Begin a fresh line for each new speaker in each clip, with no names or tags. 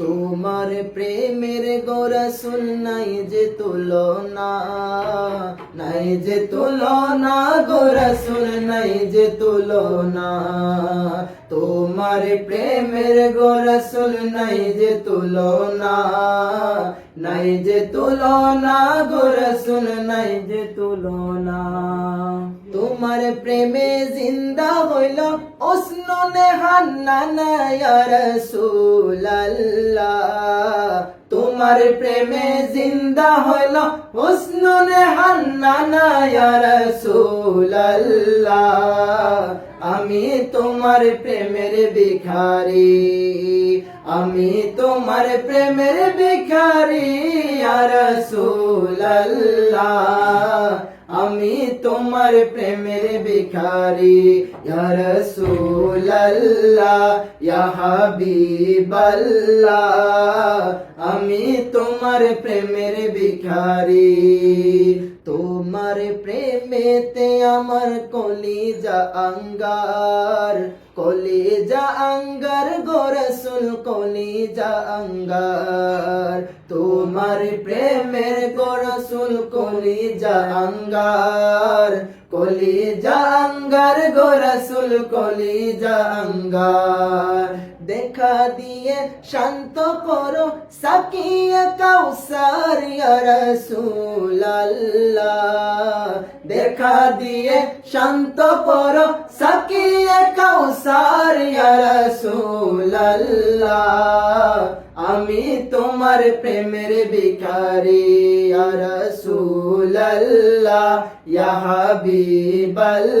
তোমার প্রেমের গোরসুল নাই যে তুলনা, নাই যে তুলনা গোরসুল নাই যে তুলনা। তোমার প্রেমের গোরসুল নাই যে তুলনা, নাই যে তুলনা গোরসুল নাই যে তুলনা। তোমার প্রেমে জিন্দা হইল ওসনে হান্না রসুল্লাহ তোমার প্রেমে জিন্দা হইল ওসনে হান্না রসুল্লাহ আমি তোমার প্রেমের ভিখারি, আমি তোমার প্রেমের ভিখারি রসুল্লাহ আমি তোমার প্রেমের ভিখারি রসুল্লাহ হাবিবাল্লাহ। আমি তোমার প্রেমের ভিখারি, তোমার প্রেমেতে আমার কলিজা আঙ্গার। কলিজা আঙ্গার গোরসুল কলিজা আঙ্গার। তোমার প্রেমের গোরসুল কলিজা আঙ্গার। কলিজা আঙ্গার গোরসুল কলিজা আঙ্গার। দেখা দিয়ে শান্ত করো, সাকিয়া কাউসার রসুল্লাহ দেখা দিয়ে শান্ত করো, সাকিয়া কাউসার রসুল্লাহ আমি তোমার প্রেমের ভিখারি রসুল্লাহ হাবিবাল্লাহ।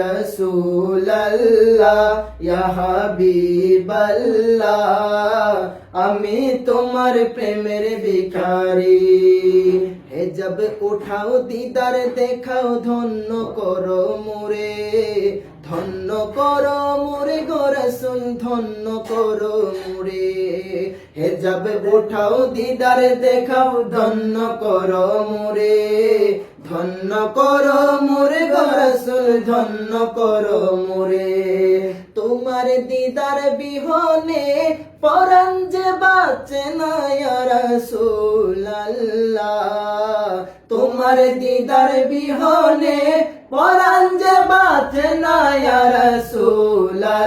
রসুল্লাহ হাবিবাল্লাহ আমি তোমার প্রেমের ভিখারি। হে জব উঠাও দিদার, দেখাও ধন্য করো মোরে। ধন্য করো মোরে গোরসুল ধন্য করো মোরে। হে জব উঠাও দিদার, দেখাও ধন্য করো মোরে। ধন্য করো মোরে গোরসুল, ধন্য করো মোরে। তোমার দিদার বিহনে পরাণ যে বাঁচে তোমার দিদার বিহনে পরাণ যে বাঁচে না রসুল্লাহ